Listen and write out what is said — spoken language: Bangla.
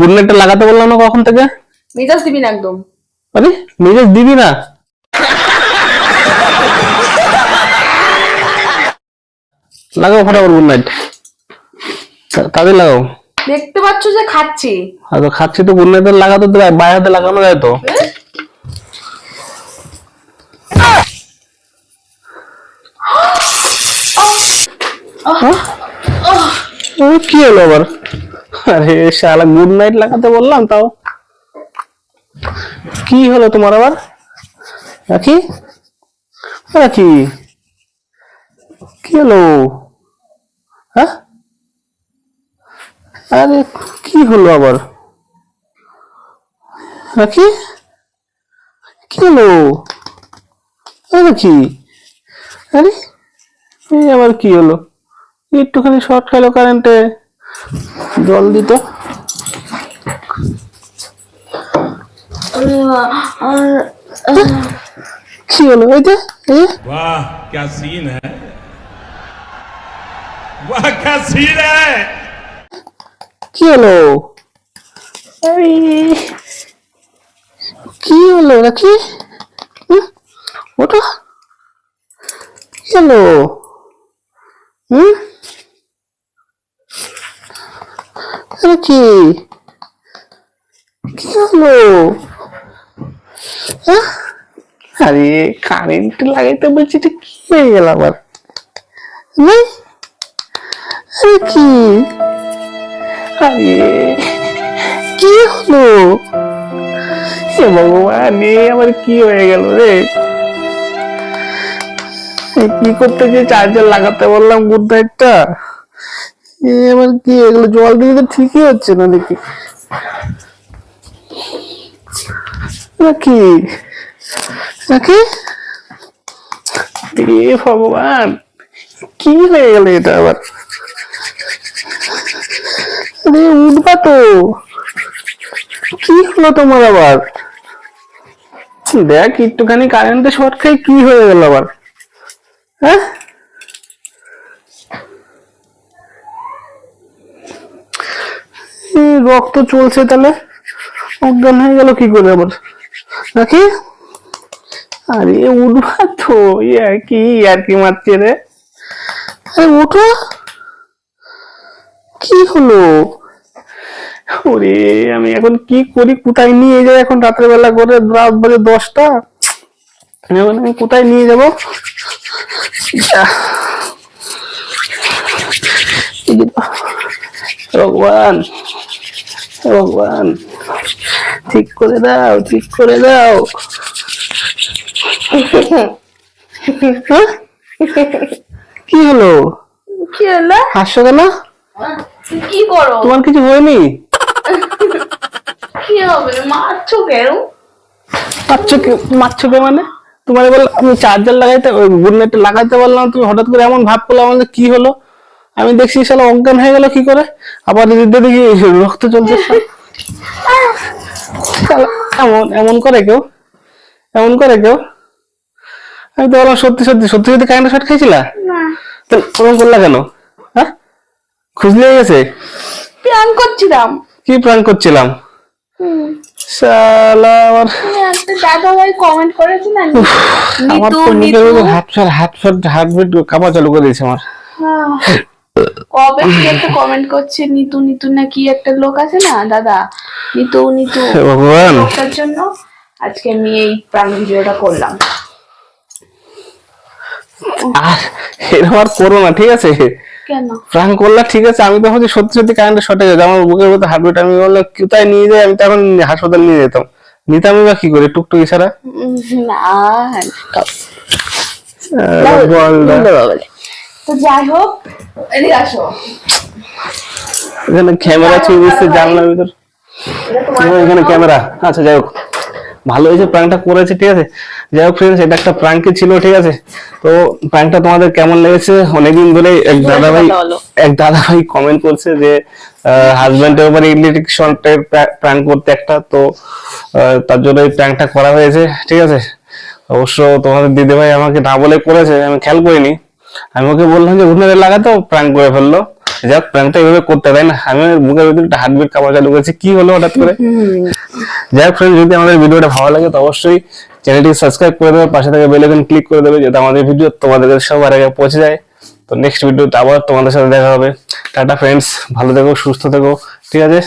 গুড নাইটটা লাগাতে বললাম না কখন থেকে? মেজাজ দিবি না একদম। আরে মেজাজ দিবি না? লাগাও ফটাফট নাইট কাজে লাগাও। দেখতে পাচ্ছ যে খাচ্ছি। আর খাচ্ছি তো নাইট লাগাতে তো বাইরে হাতে লাগানো যায় তো। হ্যাঁ? ও, কি হলো আবার? আরে শালা গুড নাইট লাগাতে বললাম তাও। কি হলো তোমার আবার? রাখি? রাখি। কি হলো? হ্যাঁ? আরে, কি হলো আবার? রাখি? কি হলো? রাখি। আরে, এই আবার কি হলো? একটুখানি শর্ট খাইলো কারেন্টে জল দিত কি হলো এই যে এই যে, वाह क्या सीन है वाह क्या सीन है কি হলো আরে কি হলো রাখি হুম? ওটা কি হলো আরে কি? কি হলো? আরে কারেন্ট লাগাইতে বলছি এটা কি হয়ে গেল আবার আরে কি? আরে। কি হলো? হে ভগবান এ আবার কি হয়ে গেল রে? কি করতে গিয়ে চার্জার লাগাতে বললাম গুড নাইটটা এ আবার কি, এগুলো জল দিয়ে তো ঠিকই হচ্ছে না দেখি। নাকি নাকি ভগবান, কি হয়ে গেল এটা আবার? উঠবা তো কি হলো তোমার আবার? দেখ, একটুখানি কারেন্টে শর্ট খাই কি হয়ে গেল আবার? হ্যাঁ? রক্ত চলছে তাহলে? অজ্ঞান হয়ে গেল কি করে আবার? নাকি? আরে, উঠবা তো ইয়ে কি আর কি মারছে রে? আরে, উঠো। কি হলো? ওরে, আমি এখন কি করি? কোথায় নিয়ে যাই এখন রাতের বেলা করে? রাত বাজে দশটা। এখন আমি কোথায় নিয়ে যাব? ভগবান। ভগবান ঠিক করে দাও ঠিক করে দাও? কি হলো? কি হলো? হাসছো কেন? কি করো? তোমার কিছু হয়নি? কি হবে? মারছো কেন? মারছো কে মারছো কে মানে? তোমার বল আমি চার্জার লাগাইতে ওই গুড নাইটটা লাগাইতে বললাম তুমি হঠাৎ করে এমন ভাব করলে আমাদের কি হলো? আমি দেখছি শালা অজ্ঞান হয়ে গেল কি করে? আবার এদিকে দেখি রক্ত চলছে? এমন এমন করে কেউ? এমন করে কেউ? আমি তো বললাম সত্যি সত্যি সত্যি সত্যি কারেন্ট শর্ট খাইছিলা? না। তাহলে ওরকম করলা কেন? হ্যাঁ? খুঁজলে গেছে? প্রাণ করছিলাম। কি প্রাণ করছিলাম? শালা আমার দাদা ভাই কমেন্ট করেছে না? আমার তো মুখের নিতু। হাত হাত হাত বিট কাপা চালু করে দিয়েছে আমার। হ্যাঁ। কবে কি একটা কমেন্ট করছে নিতু নিতু না কি একটা লোক আছে না দাদা? নিতু নিতু ভগবান। লোকটার জন্য আজকে আমি এই প্রাণ ভিডিওটা করলাম। আর এরকম আর করো না ঠিক আছে? কেন? প্রাণ করলা ঠিক আছে আমি তো ভাবছি সত্যি সত্যি কারেন্টে শর্টে গেছে আমার বুকের মধ্যে হার্ট বিট আমি বললাম কোথায় নিয়ে যাই? আমি তো এখন হাসপাতাল নিয়ে যেতাম। নিতামই বা কি করে টুকটুক ছাড়া? উম, না বল তো যাই হোক এদিকে আসো। এখানে ক্যামেরা ছবি দিচ্ছে জানলার ভিতর। এখানে ক্যামেরা? আচ্ছা যাই হোক। ভালো হয়েছে প্রাঙ্কটা করেছে ঠিক আছে? যাই হোক ফ্রেন্ডস এটা একটা প্রাঙ্কই ছিল ঠিক আছে? তো প্রাঙ্কটা তোমাদের কেমন লেগেছে? অনেকদিন ধরে এক দাদা ভাই এক দাদা ভাই কমেন্ট করছে যে হাজবেন্ডের উপরে ইলেকট্রিক শর্টের প্রাঙ্ক করতে একটা তো তার জন্য এই প্রাঙ্কটা করা হয়েছে ঠিক আছে? অবশ্য তোমাদের দিদি ভাই আমাকে না বলে করেছে আমি খেয়াল করিনি। আমি ওকে বললাম যে ঘুরে লাগাতো প্রাঙ্ক করে ফেলল। যাক প্র্যাঙ্কটা এইভাবে করতে তাই না। আমি বুকের ভিতরে একটা হার্টবিট কামা চালু করেছি। কি হলো হঠাৎ করে? যাই হোক ফ্রেন্ড যদি আমাদের ভিডিওটা ভালো লাগে, তো অবশ্যই চ্যানেলটি সাবস্ক্রাইব করে দেবে, পাশে থেকে বেল আইকন ক্লিক করে দেবে, যাতে আমাদের ভিডিও তোমাদের কাছে সবার আগে পৌঁছে যায়। তো নেক্সট ভিডিওতে আবার তোমাদের সাথে দেখা হবে। টাটা ফ্রেন্ডস ভালো থেকো, সুস্থ থেকো। ঠিক আছে?